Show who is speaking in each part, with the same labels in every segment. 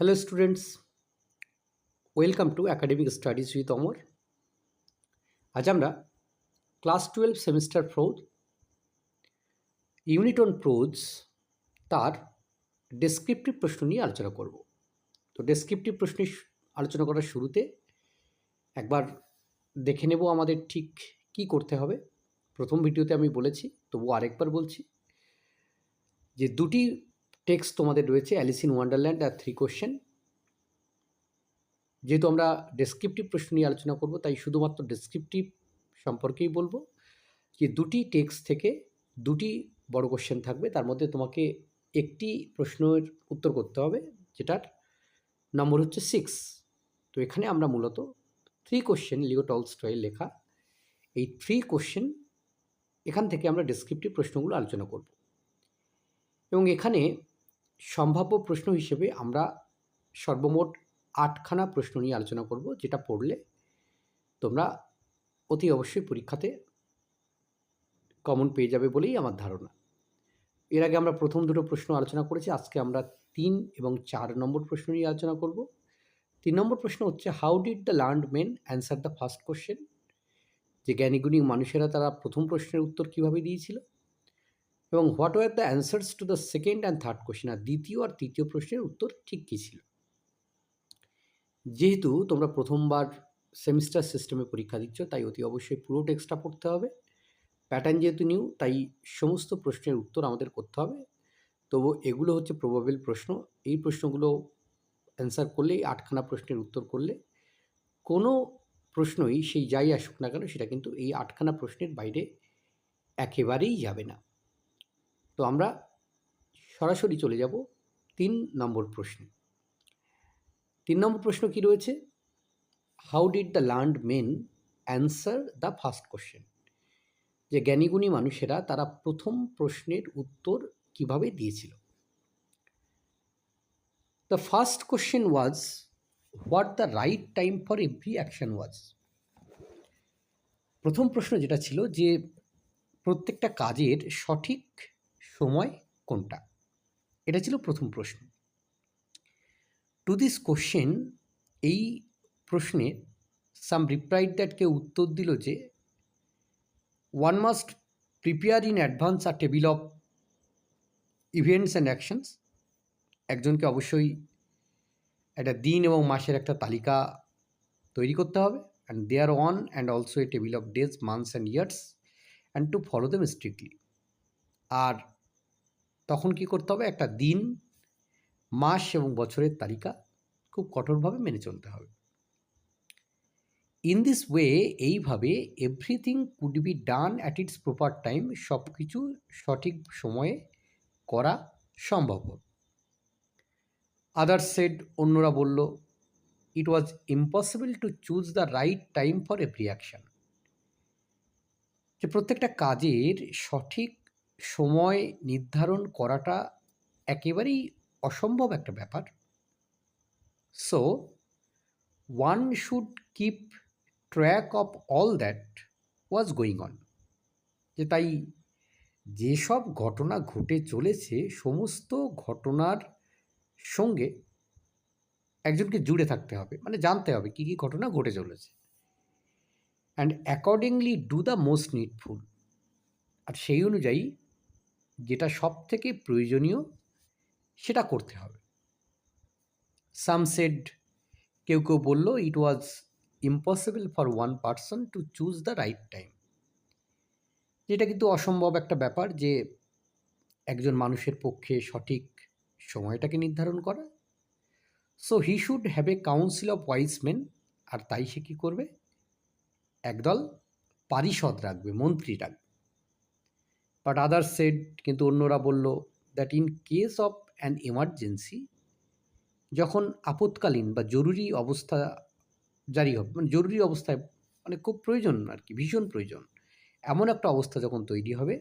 Speaker 1: Hello students welcome to academic studies with Amar আজ আমরা class twelve semester four unit on prose তার descriptive প্রশ্ন নিয়ে আলোচনা করব তো ডেসক্রিপটিভ প্রশ্নে আলোচনা করার শুরুতে একবার দেখে নেব আমাদের ঠিক কি করতে হবে প্রথম ভিডিওতে আমি বলেছি তবু আরেকবার বলছি যে দুটি টেক্সট তোমাদের রয়েছে, অ্যালিস ইন ওয়ান্ডারল্যান্ড আর থ্রি কোশ্চেন। যেহেতু আমরা ডেসক্রিপটিভ প্রশ্ন নিয়ে আলোচনা করব, তাই শুধুমাত্র ডেসক্রিপটিভ সম্পর্কেই বলব যে দুটি টেক্সট থেকে দুটি বড় কোশ্চেন থাকবে, তার মধ্যে তোমাকে একটি প্রশ্নের উত্তর করতে হবে, যেটার নম্বর হচ্ছে সিক্স তো এখানে আমরা মূলত থ্রি কোশ্চেন, লিও টলস্টয়ের লেখা, এই থ্রি কোশ্চেন এখান থেকে আমরা ডেসক্রিপটিভ প্রশ্নগুলো আলোচনা করব। এবং এখানে সম্ভাব্য প্রশ্ন হিসেবে আমরা সর্বমোট আটখানা প্রশ্ন নিয়ে আলোচনা করব, যেটা পড়লে তোমরা অতি অবশ্যই পরীক্ষাতে কমন পেয়ে যাবে বলেই আমার ধারণা। এর আগে আমরা প্রথম দুটো প্রশ্ন আলোচনা করেছি, আজকে আমরা তিন এবং চার নম্বর প্রশ্ন নিয়ে আলোচনা করব। তিন নম্বর প্রশ্ন হচ্ছে how did the learn men answer the first question যে জ্ঞানীগুণী মানুষেরা তারা প্রথম প্রশ্নের উত্তর কীভাবে দিয়েছিল? এবং what were the answers to the second and third question আর দ্বিতীয় আর তৃতীয় প্রশ্নের উত্তর ঠিক কী ছিল? যেহেতু তোমরা প্রথমবার সেমিস্টার সিস্টেমে পরীক্ষা দিচ্ছ, তাই অতি অবশ্যই পুরো টেক্সটটা পড়তে হবে। প্যাটার্ন যেহেতু নিউ, তাই সমস্ত প্রশ্নের উত্তর আমাদের করতে হবে। তবু এগুলো হচ্ছে প্রবাবেল প্রশ্ন। এই প্রশ্নগুলো অ্যান্সার করলেই আটখানা প্রশ্নের উত্তর করলে কোনো প্রশ্নই সেই যাই আসুক না কেন, সেটা কিন্তু এই আটখানা প্রশ্নের বাইরে একেবারেই যাবে না। তো আমরা সরাসরি চলে যাব তিন নম্বর প্রশ্নে। তিন নম্বর প্রশ্ন কি রয়েছে? How did the learned men answer the first question যে জ্ঞানীগুণী মানুষেরা তারা প্রথম প্রশ্নের উত্তর কীভাবে দিয়েছিল? The first question was what the right time for every action was প্রথম প্রশ্ন যেটা ছিল যে প্রত্যেকটা কাজের সঠিক সময় কোনটা? এটা ছিল প্রথম প্রশ্ন। টু দিস কোশ্চেন এই প্রশ্নে সাম রিপ্লাইড দ্যাটকে উত্তর দিল যে one must prepare in advance R table of events and actions একজনকে অবশ্যই একটা দিন এবং মাসের একটা তালিকা তৈরি করতে হবে। And there on and also a table of days months and years and to follow them strictly আর তখন কি করতে হবে? একটা দিন, মাস এবং বছরের তালিকা খুব কঠোরভাবে মেনে চলতে হবে। ইন দিস ওয়ে এইভাবে everything could be done at its proper time সব কিছু সঠিক সময়ে করা সম্ভব আদার সেড অন্যরা বলল it was impossible to choose the right time for every action যে প্রত্যেকটা কাজের সঠিক সময় নির্ধারণ করাটা একেবারেই অসম্ভব একটা ব্যাপার। So one should keep track of all that was going on যে তাই যেসব ঘটনা ঘটে চলেছে, সমস্ত ঘটনার সঙ্গে একজনকে জুড়ে থাকতে হবে মানে জানতে হবে কী কী ঘটনা ঘটে চলেছে। And accordingly do the most needful আর সেই অনুযায়ী যেটা সব থেকে প্রয়োজনীয় সেটা করতে হবে। সাম সেড কেউ কেউ বলল it was impossible for one person to choose the right time যেটা কিন্তু অসম্ভব একটা ব্যাপার যে একজন মানুষের পক্ষে সঠিক সময়টাকে নির্ধারণ করা। So he should have a council of wise আর তাই সে কী করবে? একদল পারিষদ রাখবে, মন্ত্রী রাখবে। বাট আদার্স সেড কিন্তু অন্যরা বলল that in case of an emergency যখন আপৎকালীন বা জরুরি অবস্থা জারি হবে মানে জরুরি অবস্থায় মানে খুব প্রয়োজন আর কি, ভীষণ প্রয়োজন, এমন একটা অবস্থা যখন তৈরি হবে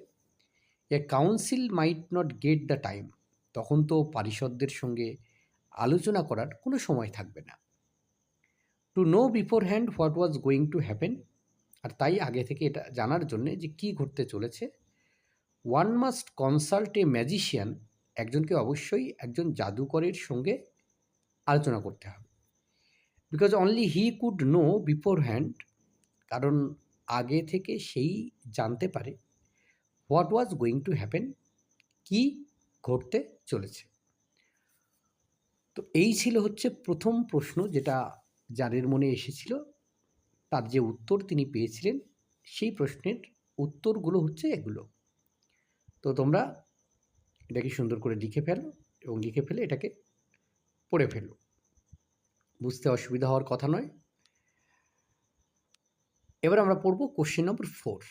Speaker 1: a council might not get the time তখন তো পারিষদদের সঙ্গে আলোচনা করার কোনো সময় থাকবে না। To know beforehand what was going to happen আর তাই আগে থেকে এটা জানার জন্যে যে কী ঘটতে চলেছে one must consult a magician একজনকে অবশ্যই একজন জাদুকরের সঙ্গে আলোচনা করতে হবে। Because only he could know beforehand কারণ আগে থেকে সেই জানতে পারে what was going to happen কি ঘটতে চলেছে। তো এই ছিল হচ্ছে প্রথম প্রশ্ন যেটা যাদের মনে এসেছিল, তার যে উত্তর তিনি পেয়েছিলেন, সেই প্রশ্নের উত্তরগুলো হচ্ছে এগুলো। তো তোমরা এটাকে সুন্দর করে লিখে ফেলো এবং লিখে ফেলে এটাকে পড়ে ফেলো। বুঝতে অসুবিধা হওয়ার কথা নয়। এবার আমরা পড়ব question number four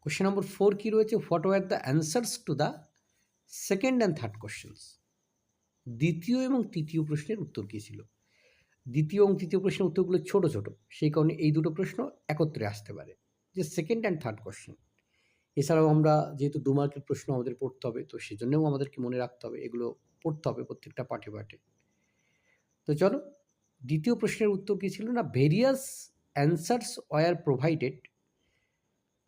Speaker 1: question number four কী রয়েছে? What were the answers to the second and third questions দ্বিতীয় এবং তৃতীয় প্রশ্নের উত্তর কী ছিল? দ্বিতীয় এবং তৃতীয় প্রশ্নের উত্তরগুলো ছোট ছোট, সেই কারণে এই দুটো প্রশ্ন একত্রে আসতে পারে। যে সেকেন্ড অ্যান্ড থার্ড কোশ্চেন এছাড়াও আমরা যেহেতু দু মার্কের প্রশ্ন আমাদের পড়তে হবে, তো সেজন্যও আমাদেরকে মনে রাখতে হবে, এগুলো পড়তে হবে প্রত্যেকটা পাঠে পাঠে। তো চলো, দ্বিতীয় প্রশ্নের উত্তর কী ছিল না? Various answers were provided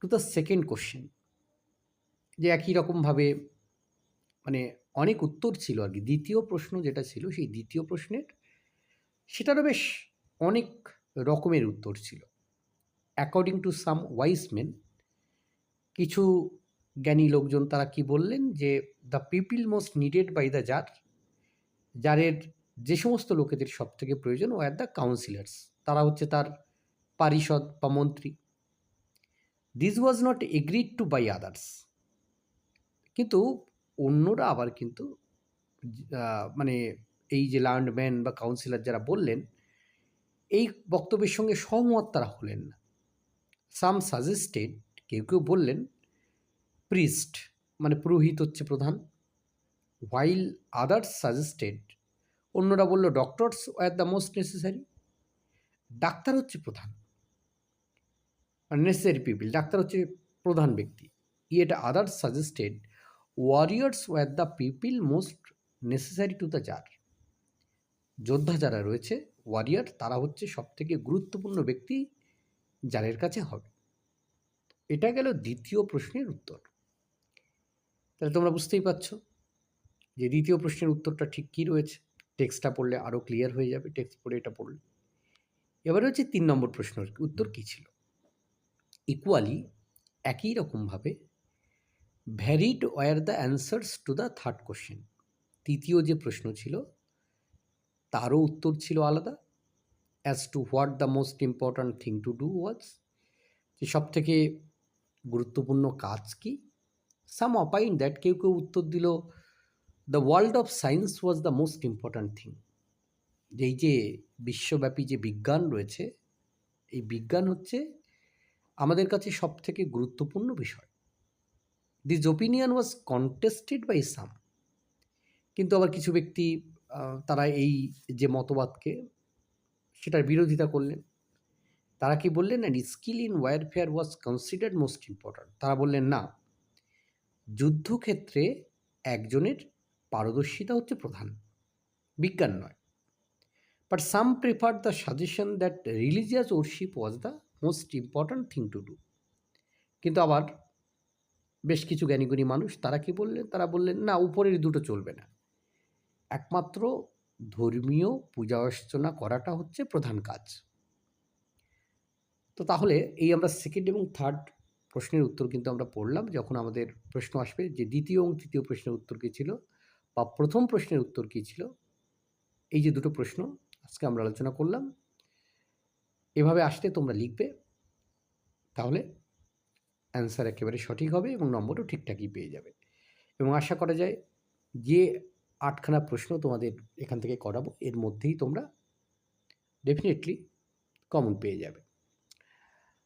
Speaker 1: to the second question যে একই রকমভাবে মানে অনেক উত্তর ছিল আর কি। দ্বিতীয় প্রশ্ন যেটা ছিল, সেই দ্বিতীয় প্রশ্নের, সেটারও বেশ অনেক রকমের উত্তর ছিল। According to some wise men কিছু জ্ঞানী লোকজন তারা কি বললেন যে the people most needed by the tsar যারের যে সমস্ত লোকেদের সব থেকে প্রয়োজন ও অ্যাট দ্য কাউন্সিলার্স তারা হচ্ছে তার পারিষদ বা মন্ত্রী। This was not agreed to by others কিন্তু অন্যরা আবার কিন্তু মানে এই যে ল্যান্ডম্যান বা কাউন্সিলর যারা বললেন, এই বক্তব্যের সঙ্গে সহমত তারা হলেন না। সাম সাজেস্টেড কেউ কেউ বললেন, প্রিস্ট মানে পুরোহিত হচ্ছে প্রধান। হোয়াইল আদার্স সাজেস্টেড অন্যরা বলল doctors were the most necessary doctor হচ্ছে প্রধান। নেসেসারি পিপিল ডাক্তার হচ্ছে প্রধান ব্যক্তি। Yet others suggested warriors were the people most necessary to the tsar যোদ্ধা যারা রয়েছে ওয়ারিয়ার তারা হচ্ছে সবথেকে গুরুত্বপূর্ণ ব্যক্তি যারের কাছে হবে। এটা গেল দ্বিতীয় প্রশ্নের উত্তর। তাহলে তোমরা বুঝতেই পারছ যে দ্বিতীয় প্রশ্নের উত্তরটা ঠিক কী রয়েছে। টেক্সটটা পড়লে আরও ক্লিয়ার হয়ে যাবে, টেক্সট পড়ে এটা পড়লে। এবারে হচ্ছে তিন নম্বর প্রশ্নের উত্তর কী ছিল? ইকুয়ালি একই রকমভাবে varied were the answers to the third question তৃতীয় যে প্রশ্ন ছিল, তারও উত্তর ছিল আলাদা। As to what the most important thing to do was যে সব থেকে গুরুত্বপূর্ণ কাজ কি? সাম অপাইন দ্যাট কেউ কেউ উত্তর দিল the world of science was the most important thing এই যে বিশ্বব্যাপী যে বিজ্ঞান রয়েছে, এই বিজ্ঞান হচ্ছে আমাদের কাছে সব থেকে গুরুত্বপূর্ণ বিষয়। This opinion was contested by some কিন্তু আবার কিছু ব্যক্তি তারা এই যে মতবাদকে, সেটার বিরোধিতা করলেন। তারা কি বললেন and skill in warfare was considered most important তারা বললেন, না, যুদ্ধক্ষেত্রে একজনের পারদর্শিতা হচ্ছে প্রধান, বিজ্ঞান নয়। But some prefer the suggestion that religious worship was the most important thing to do কিন্তু আবার বেশ কিছু জ্ঞানীগুণী মানুষ তারা কি বললেন? তারা বললেন, না, উপরের দুটো চলবে না। একমাত্র ধর্মীয় পূজা অর্চনা করাটা হচ্ছে প্রধান কাজ। তো তাহলে এই আমরা সেকেন্ড এবং থার্ড প্রশ্নের উত্তর কিন্তু আমরা পড়লাম যখন আমাদের প্রশ্ন আসবে যে দ্বিতীয় এবং তৃতীয় প্রশ্নের উত্তর কী ছিল বা প্রথম প্রশ্নের উত্তর কী ছিল? এই যে দুটো প্রশ্ন আজকে আমরা আলোচনা করলাম। এভাবে আসলে তোমরা লিখবে, তাহলে অ্যান্সার একেবারে সঠিক হবে এবং নম্বরও ঠিকঠাকই পেয়ে যাবে। এবং আশা করা যায় যে আটখানা প্রশ্ন তোমাদের এখান থেকে করাবো, এর মধ্যেই তোমরা ডেফিনেটলি কমন পেয়ে যাবে।